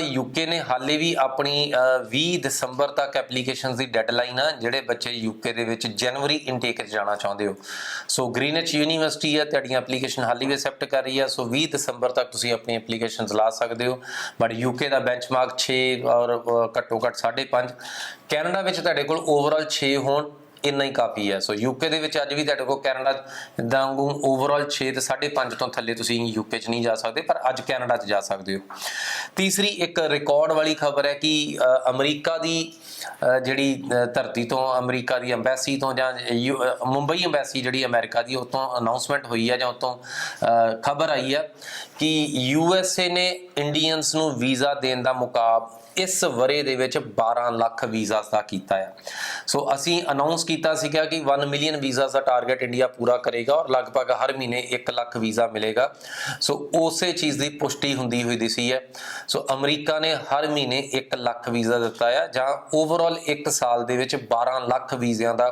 UK ਨੇ ਹਾਲੇ ਵੀ ਆਪਣੀ ਅ, 20 ਦਸੰਬਰ ਤੱਕ ਐਪਲੀਕੇਸ਼ਨਸ ਦੀ ਡੈਡਲਾਈਨ ਆ ਜਿਹੜੇ ਬੱਚੇ ਯੂਕੇ ਦੇ ਵਿੱਚ ਜਨਵਰੀ ਇਨਟੇਕ 'ਚ ਜਾਣਾ ਚਾਹੁੰਦੇ ਹੋ। ਸੋ ਗ੍ਰੀਨਿਚ ਯੂਨੀਵਰਸਿਟੀ ਆ ਤੁਹਾਡੀਆਂ ਐਪਲੀਕੇਸ਼ਨ ਹਾਲੇ ਵੀ ਐਕਸੈਪਟ ਕਰ ਰਹੀ ਆ। ਸੋ 20 ਦਸੰਬਰ ਤੱਕ ਤੁਸੀਂ ਆਪਣੀ ਐਪਲੀਕੇਸ਼ਨਸ ਲਾ ਸਕਦੇ ਹੋ। ਬਟ ਯੂਕੇ ਦਾ ਬੈਂਚਮਾਰਕ 6 ਔਰ ਘੱਟੋ ਘੱਟ 5.5 ਕੈਨੇਡਾ ਵਿੱਚ ਤੁਹਾਡੇ ਕੋਲ ਓਵਰਆਲ 6 ਹੋਣ। ਇੰਨਾ ਹੀ ਕਾਫੀ ਹੈ। ਸੋ ਯੂਕੇ ਦੇ ਵਿੱਚ ਅੱਜ ਵੀ ਤੁਹਾਡੇ ਕੋਲ ਕੈਨੇਡਾ ਦਾ ਵਾਂਗੂ ਓਵਰਆਲ 6 ਤੇ 5.5 ਤੋਂ ਥੱਲੇ ਤੁਸੀਂ ਯੂਕੇ 'ਚ ਨਹੀਂ ਜਾ ਸਕਦੇ, ਪਰ ਅੱਜ ਕੈਨੇਡਾ 'ਚ ਜਾ ਸਕਦੇ ਹੋ। ਤੀਸਰੀ ਇੱਕ ਰਿਕਾਰਡ ਵਾਲੀ ਖਬਰ ਹੈ ਕਿ ਅਮਰੀਕਾ ਦੀ ਜਿਹੜੀ ਧਰਤੀ ਤੋਂ, ਅਮਰੀਕਾ ਦੀ ਐਮਬੈਸੀ ਤੋਂ ਜਾਂ ਯੂ- ਮੁੰਬਈ ਐਮਬੈਸੀ ਜਿਹੜੀ ਅਮਰੀਕਾ ਦੀ ਉਤੋਂ ਅਨਾਉਂਸਮੈਂਟ ਹੋਈ ਹੈ ਜਾਂ ਉਤੋਂ ਖਬਰ ਆਈ ਹੈ ਕਿ ਯੂਐਸਏ ਨੇ ਇੰਡੀਅਨਸ ਨੂੰ ਵੀਜ਼ਾ ਦੇਣ ਦਾ ਮੁਕਾਬ ਇਸ ਵਰੇ ਦੇ ਵਿੱਚ 12 ਲੱਖ ਵੀਜ਼ਾਸ ਦਾ ਕੀਤਾ ਹੈ ਸੋ ਅਸੀਂ ਅਨਾਉਂਸ ਕੀਤਾ ਸੀਗਾ ਕਿ 1 ਮਿਲੀਅਨ ਵੀਜ਼ਾਸ ਦਾ ਟਾਰਗੇਟ ਇੰਡੀਆ ਪੂਰਾ ਕਰੇਗਾ ਔਰ ਲਗਭਗ ਹਰ ਮਹੀਨੇ 1 ਲੱਖ ਵੀਜ਼ਾ ਮਿਲੇਗਾ। ਸੋ ਉਸੇ ਚੀਜ਼ ਦੀ ਪੁਸ਼ਟੀ ਹੁੰਦੀ ਹੋਈ ਦਿਸੀ ਹੈ। ਸੋ ਅਮਰੀਕਾ ਨੇ ਹਰ ਮਹੀਨੇ 1 ਲੱਖ ਵੀਜ਼ਾ ਦਿੱਤਾ ਹੈ ਜਾਂ ਓਵਰਆਲ 1 ਸਾਲ ਦੇ ਵਿੱਚ 12 ਲੱਖ ਵੀਜ਼ਿਆਂ ਦਾ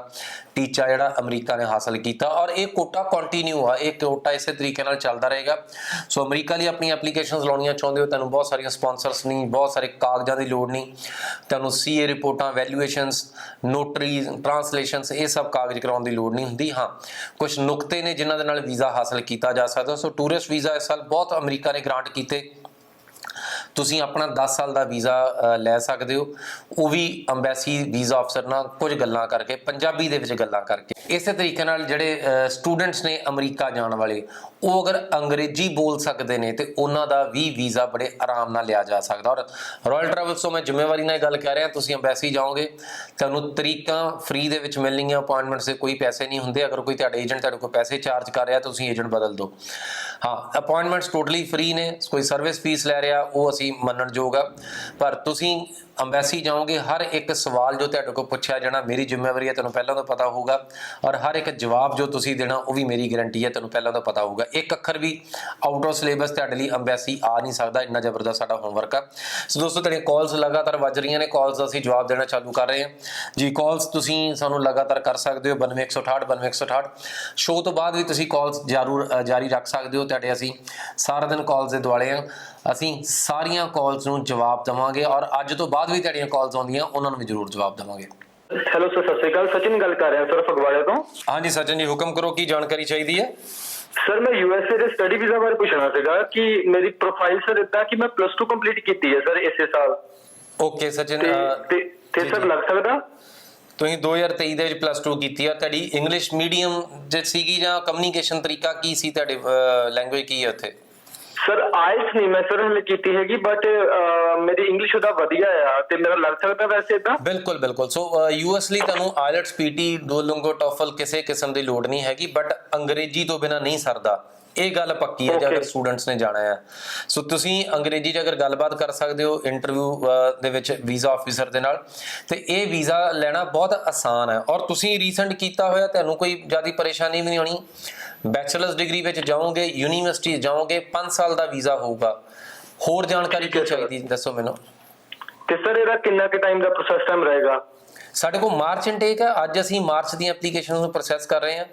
ਟੀਚਾ ਜਿਹੜਾ ਅਮਰੀਕਾ ਨੇ ਹਾਸਲ ਕੀਤਾ ਔਰ ਇਹ ਕੋਟਾ ਕੰਟੀਨਿਊ ਆ, ਇਹ ਕੋਟਾ ਇਸੇ ਤਰੀਕੇ ਨਾਲ ਚੱਲਦਾ ਰਹੇਗਾ। ਸੋ ਅਮਰੀਕਾ ਲਈ ਆਪਣੀ ਐਪਲੀਕੇਸ਼ਨਸ ਲਾਉਣੀਆਂ ਚਾਹੁੰਦੇ ਹੋ, ਤੁਹਾਨੂੰ ਬਹੁਤ ਸਾਰੀਆਂ ਸਪਾਂਸਰਸ ਨਹੀਂ, ਬਹੁਤ ਸਾਰੇ ਕਾਗਜ਼ਾਂ ਦੀ ਲੋੜ ਨਹੀਂ। ਤੁਹਾਨੂੰ ਸੀਏ ਰਿਪੋਰਟਾਂ ਵੈਲਿਊਏਸ਼ਨਸ ਨੋਟਰੀ ਟ੍ਰਾਂਸਲੇਸ਼ਨਸ ਇਹ ਸਭ ਕਾਗਜ਼ ਕਰਾਉਣ ਦੀ ਲੋੜ ਨਹੀਂ ਹੁੰਦੀ। ਹਾਂ ਕੁਝ ਨੁਕਤੇ ਨੇ ਜਿਨ੍ਹਾਂ ਦੇ ਨਾਲ ਵੀਜ਼ਾ ਹਾਸਲ ਕੀਤਾ ਜਾ ਸਕਦਾ। ਸੋ ਟੂਰਿਸਟ ਵੀਜ਼ਾ ਇਸ ਸਾਲ ਬਹੁਤ ਅਮਰੀਕਾ ਨੇ ਗ੍ਰਾਂਟ ਕੀਤੇ। ਤੁਸੀਂ ਆਪਣਾ 10 ਸਾਲ ਦਾ ਵੀਜ਼ਾ ਅ, ਲੈ ਸਕਦੇ ਹੋ। ਉਹ ਵੀ ਅੰਬੈਸੀ ਵੀਜ਼ਾ ਅਫਸਰ ਨਾਲ ਕੁਝ ਗੱਲਾਂ ਕਰਕੇ ਪੰਜਾਬੀ ਦੇ ਵਿੱਚ ਗੱਲਾਂ ਕਰਕੇ। ਇਸੇ ਤਰੀਕੇ ਨਾਲ ਜਿਹੜੇ ਸਟੂਡੈਂਟਸ ਨੇ ਅਮਰੀਕਾ ਜਾਣ ਵਾਲੇ ਉਹ ਅਗਰ ਅੰਗਰੇਜ਼ੀ ਬੋਲ ਸਕਦੇ ਨੇ ਤੇ ਉਹਨਾਂ ਦਾ ਵੀ ਵੀਜ਼ਾ ਬੜੇ ਆਰਾਮ ਨਾਲ ਲਿਆ ਜਾ ਸਕਦਾ। ਔਰ ਰਾਇਲ ਟਰੈਵਲਸ ਤੋਂ ਮੈਂ ਜ਼ਿੰਮੇਵਾਰੀ ਨਾਲ ਗੱਲ ਕਹਿ ਰਿਹਾ, ਤੁਸੀਂ ਅੰਬੈਸੀ ਜਾਓਗੇ, ਤੁਹਾਨੂੰ ਤਰੀਕਾਂ ਫ੍ਰੀ ਦੇ ਵਿੱਚ ਮਿਲਣਗੀਆਂ ਅਪਾਇੰਟਮੈਂਟਸ ਦੇ ਕੋਈ ਪੈਸੇ ਨਹੀਂ ਹੁੰਦੇ, ਅਗਰ ਕੋਈ ਤੁਹਾਡੇ ਏਜੰਟ ਤੁਹਾਡੇ ਕੋਲ ਪੈਸੇ ਚਾਰਜ ਕਰ ਰਿਹਾ, ਤੁਸੀਂ ਏਜੰਟ ਬਦਲ ਦਿਓ। ਹਾਂ ਅਪਾਇੰਟਮੈਂਟਸ ਟੋਟਲੀ ਫ੍ਰੀ ਨੇ, ਕੋਈ ਸਰਵਿਸ ਫੀਸ ਲੈ ਰਿਹਾ, ਉਹ ਅਸੀਂ ਮੰਨਣਯੋਗ ਆ। ਪਰ ਤੁਸੀਂ ਅੰਬੈਸੀ ਜਾਓਗੇ, ਹਰ ਇੱਕ ਸਵਾਲ ਜੋ ਤੁਹਾਡੇ ਕੋਲ ਪੁੱਛਿਆ ਜਾਣਾ, ਮੇਰੀ ਜ਼ਿੰਮੇਵਾਰੀ ਹੈ, ਤੁਹਾਨੂੰ ਪਹਿਲਾਂ ਤੋਂ ਪਤਾ ਹੋਊਗਾ। ਔਰ ਹਰ ਇੱਕ ਜਵਾਬ ਜੋ ਤੁਸੀਂ ਦੇਣਾ, ਉਹ ਵੀ ਮੇਰੀ ਗਾਰੰਟੀ ਹੈ, ਤੁਹਾਨੂੰ ਪਹਿਲਾਂ ਤੋਂ ਪਤਾ ਹੋਊਗਾ। ਇੱਕ ਅੱਖਰ ਵੀ ਆਊਟ ਆਫ ਸਿਲੇਬਸ ਤੁਹਾਡੇ ਲਈ ਅੰਬੈਸੀ ਆ ਨਹੀਂ ਸਕਦਾ, ਇੰਨਾ ਜ਼ਬਰਦਸਤ ਸਾਡਾ ਹੋਮਵਰਕ ਆ। ਸੋ ਦੋਸਤੋ, ਤੁਹਾਡੀਆਂ ਕਾਲਸ ਲਗਾਤਾਰ ਵੱਜ ਰਹੀਆਂ ਨੇ ਕਾਲਸ ਦਾ ਅਸੀਂ ਜਵਾਬ ਦੇਣਾ ਚਾਲੂ ਕਰ ਰਹੇ ਹਾਂ। ਜੀ ਕਾਲਸ ਤੁਸੀਂ ਸਾਨੂੰ ਲਗਾਤਾਰ ਕਰ ਸਕਦੇ ਹੋ 92168 92168 ਸ਼ੋਅ ਤੋਂ ਬਾਅਦ ਵੀ ਤੁਸੀਂ ਕਾਲਸ ਜ਼ਰੂਰ ਜਾਰੀ ਰੱਖ ਸਕਦੇ ਹੋ, ਤੁਹਾਡੇ ਅਸੀਂ ਸਾਰਾ ਦਿਨ ਕਾਲਸ ਦੇ ਦੁਆਲੇ ਆ ਅਸੀਂ ਸਾਰੀਆਂ ਕਾਲਸ ਨੂੰ ਜਵਾਬ ਦੇਵਾਂਗੇ, ਔਰ ਅੱਜ ਤੋਂ ਬਾਅਦ ਵੀ ਤੁਹਾਡੀਆਂ ਕਾਲਸ ਆਉਂਦੀਆਂ ਉਹਨਾਂ ਨੂੰ ਵੀ ਜ਼ਰੂਰ ਜਵਾਬ ਦੇਵਾਂਗੇ। ਹੈਲੋ ਸਰ ਸਤਿ ਸ਼੍ਰੀ ਅਕਾਲ। ਸਚਿਨ ਗੱਲ ਕਰ ਰਿਹਾ ਸਰ ਫਗਵਾੜੇ ਤੋਂ। ਹਾਂਜੀ ਸਚਨ ਜੀ ਹੁਕਮ ਕਰੋ ਕੀ ਜਾਣਕਾਰੀ ਚਾਹੀਦੀ ਹੈ? ਸਰ ਮੈਂ ਯੂਐਸਏ ਦੇ ਸਟੱਡੀ ਵੀਜ਼ਾ ਬਾਰੇ ਪੁੱਛਣਾ ਸੀਗਾ ਕਿ ਮੇਰੀ ਪ੍ਰੋਫਾਈਲ ਸਰ ਇਦਾਂ ਕਿ ਮੈਂ ਪਲੱਸ 2 ਕੰਪਲੀਟ ਕੀਤੀ ਹੈ ਸਰ ਇਸੇ ਸਾਲ। ਓਕੇ ਸਚਨ ਤੇ ਸਰ। ਲੱਗ ਸਕਦਾ? ਤੁਸੀਂ 2023 ਦੇ ਵਿੱਚ ਪਲੱਸ 2 ਕੀਤੀ ਆ। ਤੁਹਾਡੀ ਇੰਗਲਿਸ਼ ਮੀਡੀਅਮ ਜੇ ਸੀਗੀ ਜਾਂ ਕਮਿਊਨੀਕੇਸ਼ਨ ਤਰੀਕਾ ਕੀ ਸੀ ਤੁਹਾਡੇ ਲੈਂਗੁਏਜ ਕੀ ਹੈ ਉੱਥੇ? ਸਰ ਆਇਲਸ ਨਹੀਂ ਮੈਂ ਸਰ ਹਲੇ ਕੀਤੀ ਹੈਗੀ ਬਟ ਮੇਰੀ ਇੰਗਲਿਸ਼ ਉਹਦਾ ਵਧੀਆ ਆ ਤੇ ਮੇਰਾ ਲੱਗ ਸਕਦਾ ਵੈਸੇ ਇਦਾਂ ਬਿਲਕੁਲ ਬਿਲਕੁਲ। ਸੋ ਯੂਐਸ ਲਈ ਤੁਹਾਨੂੰ ਆਇਲਟਸ ਪੀਟੀ ਡੋਲਿੰਗੋ ਟੋਫਲ ਕਿਸੇ ਕਿਸਮ ਦੀ ਲੋੜ ਨਹੀਂ ਹੈਗੀ ਬਟ ਅੰਗਰੇਜ਼ੀ ਤੋਂ ਬਿਨਾ ਨਹੀਂ ਸਰਦਾ। ਇਹ ਗੱਲ ਪੱਕੀ ਹੈ ਜੇ ਅਗਰ. ਸਟੂਡੈਂਟਸ ਨੇ ਜਾਣਾ ਹੈ। ਸੋ ਤੁਸੀਂ ਅੰਗਰੇਜ਼ੀ 'ਚ ਅਗਰ ਗੱਲਬਾਤ ਕਰ ਸਕਦੇ ਹੋ ਇੰਟਰਵਿਊ ਦੇ ਵਿੱਚ ਵੀਜ਼ਾ ਆਫੀਸਰ ਦੇ ਨਾਲ ਤੇ ਇਹ ਵੀਜ਼ਾ ਲੈਣਾ ਬਹੁਤ ਆਸਾਨ ਹੈ। ਔਰ ਤੁਸੀਂ ਰੀਸੈਂਟ ਕੀਤਾ ਹੋਇਆ ਤੁਹਾਨੂੰ ਕੋਈ ਜ਼ਿਆਦਾ ਪਰੇਸ਼ਾਨੀ ਵੀ ਨਹੀਂ ਹੋਣੀ। ਬੈਚਲਰਸ ਡਿਗਰੀ ਵਿੱਚ ਜਾਓਗੇ ਯੂਨੀਵਰਸਿਟੀ ਜਾਓਗੇ 5 ਸਾਲ ਦਾ ਵੀਜ਼ਾ ਹੋਊਗਾ। ਹੋਰ ਜਾਣਕਾਰੀ ਠੀਕ ਹੈ ਕੀ sir. ਚਾਹੀਦੀ ਦੱਸੋ ਮੈਨੂੰ। ਤੇ ਸਰ ਇਹਦਾ ਕਿੰਨਾ ਕੁ ਟਾਈਮ ਦਾ ਪ੍ਰੋਸੈਸ ਟਾਈਮ ਰਹੇਗਾ? ਸਾਡੇ ਕੋਲ ਮਾਰਚ ਇਨਟੇਕ ਹੈ। ਅੱਜ ਅਸੀਂ ਮਾਰਚ ਦੀਆਂ ਐਪਲੀਕੇਸ਼ਨਸ ਨੂੰ ਪ੍ਰੋਸੈਸ ਕਰ ਰਹੇ ਹਾਂ।